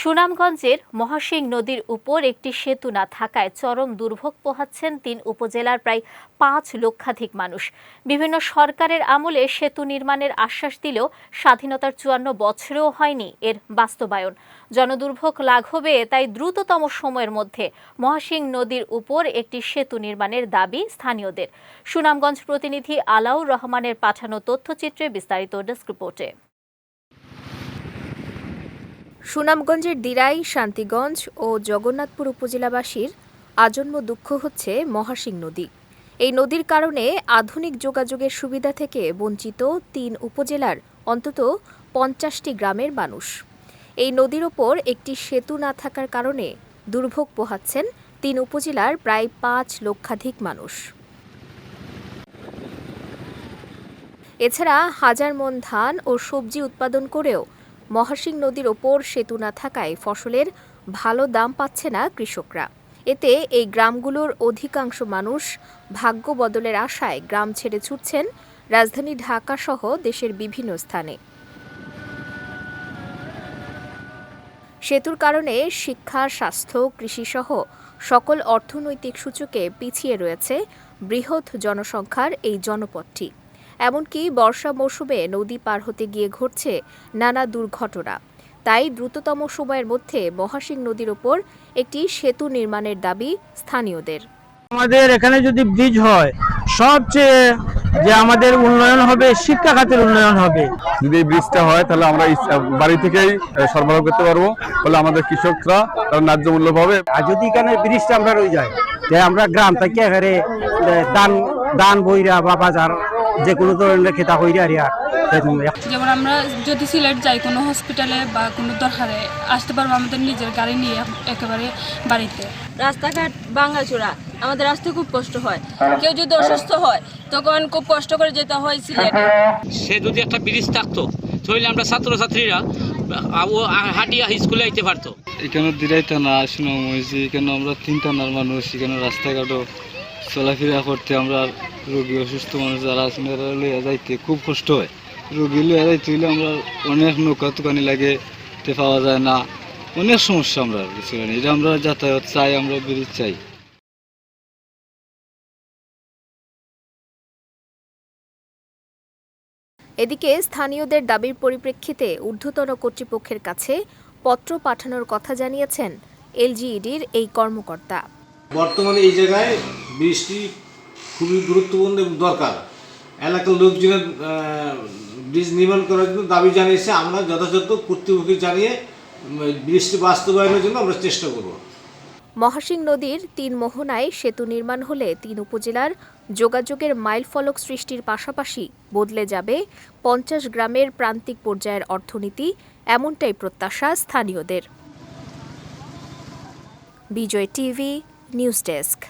সুনামগঞ্জের মহাসিং নদীর উপর একটি সেতু না থাকায় চরম দুর্ভোগ পোহাচ্ছেন তিন উপজেলার প্রায় পাঁচ লক্ষাধিক মানুষ। বিভিন্ন সরকারের আমলে সেতু নির্মাণের আশ্বাস দিলেও স্বাধীনতার চুয়ান্ন বছরেও হয়নি এর বাস্তবায়ন। জনদুর্ভোগ লাঘবে তাই দ্রুততম সময়ের মধ্যে মহাসিং নদীর উপর একটি সেতু নির্মাণের দাবি স্থানীয়দের। সুনামগঞ্জ প্রতিনিধি আলাউর রহমানের পাঠানো তথ্যচিত্রে বিস্তারিত ডেস্ক রিপোর্টে। সুনামগঞ্জের দিরাই, শান্তিগঞ্জ ও জগন্নাথপুর উপজেলাবাসীর আজন্ম দুঃখ হচ্ছে মহাসিং নদী। এই নদীর কারণে আধুনিক যোগাযোগের সুবিধা থেকে বঞ্চিত তিন উপজেলার অন্তত পঞ্চাশটি গ্রামের মানুষ। এই নদীর ওপর একটি সেতু না থাকার কারণে দুর্ভোগ পোহাচ্ছেন তিন উপজেলার প্রায় পাঁচ লক্ষাধিক মানুষ। এছাড়া হাজার মন ধান ও সবজি উৎপাদন করেও মহাসিং নদীর ওপর সেতু না থাকায় ফসলের ভালো দাম পাচ্ছে না কৃষকরা। এতে এই গ্রামগুলোর অধিকাংশ মানুষ ভাগ্য বদলের আশায় গ্রাম ছেড়ে ছুটছেন রাজধানী ঢাকা সহ দেশের বিভিন্ন স্থানে। সেতুর কারণে শিক্ষা, স্বাস্থ্য, কৃষিসহ সকল অর্থনৈতিক সূচকে পিছিয়ে রয়েছে বৃহৎ জনসংখ্যার এই জনপদটি। এমনকি বর্ষা মৌসুমে নদী পার হতে গিয়ে ঘটছে নানা দুর্ঘটনা। তাই দ্রুততম সময়ের মধ্যে মহাসিং নদীর ওপর একটি সেতু নির্মাণের দাবি স্থানীয়দের। আমাদের এখানে যদি ব্রিজ হয় সবচেয়ে যে আমাদের উন্নয়ন হবে শিক্ষা খাতের উন্নয়ন হবে। যদি এই ব্রিজটা হয় তাহলে আমরা বাড়ি থেকেই সরবরাহ করতে পারব। ফলে আমাদের কৃষকরা তারা ন্যায্য মূল্য পাবে। আর যদি এখানে ব্রিজটা আমরা রয়ে যায় যে আমরা গ্রাম থেকে এখানে দান দান বইরা বা বাজার যে কোনো ধরনের খেতা হইরা আর ইয়ার। যেমন আমরা যদি সিলেট যাই কোনো হসপিটালে বা কোনো দরকারে আসতে পারব আমাদের নিজের গাড়ি নিয়ে একেবারে বাড়িতে। রাস্তাঘাট ভাঙাচোরা আমাদের আসতে খুব কষ্ট হয়। কেউ যদি অসুস্থ হয় তখন খুব কষ্ট করে যেতে হয় সিলেট। সে যদি একটা ব্রিজ থাকতো তাহলে আমরা ছাত্রছাত্রীরা ও স্কুলে আইতে পারতো। এখানে দিরাই থানা সুনাম হয়েছে এখানে আমরা তিন থানার মানুষ এখানে রাস্তাঘাটও চলাফেরা করতে আমরা রোগী অসুস্থ মানুষ যারা আছেন এরা লইয়া যাইতে খুব কষ্ট হয়। রোগী লইয়া যাইতে হইলে আমরা অনেক নৌকা তুকানি লাগে তে পাওয়া যায় না। অনেক সমস্যা আমরা কিছু এটা আমরা যাতায়াত চাই আমরা ব্রিজ চাই। এদিকে স্থানীয়দের দাবির পরিপ্রেক্ষিতে ঊর্ধ্বতন কর্তৃপক্ষের কাছে পত্র পাঠানোর কথা জানিয়েছেন এলজিইডির এই কর্মকর্তা। বর্তমানে এই জায়গায় ব্রিজটি খুবই গুরুত্বপূর্ণ এবং দরকার। এলাকার লোকজনের ব্রিজ নির্মাণ করার জন্য দাবি জানিয়েছে, আমরা যথাযথ কর্তৃপক্ষকে জানিয়ে ব্রিজটি বাস্তবায়নের জন্য আমরা চেষ্টা করব। মহাসিং নদীর তিন মোহনায় সেতু নির্মাণ হলে তিন উপজেলার যোগাযোগের মাইল ফলক সৃষ্টির পাশাপাশি বদলে যাবে পঞ্চাশ গ্রামের প্রান্তিক পর্যায়ের অর্থনীতি, এমনটাই প্রত্যাশা স্থানীয়দের। Vijay TV, news desk.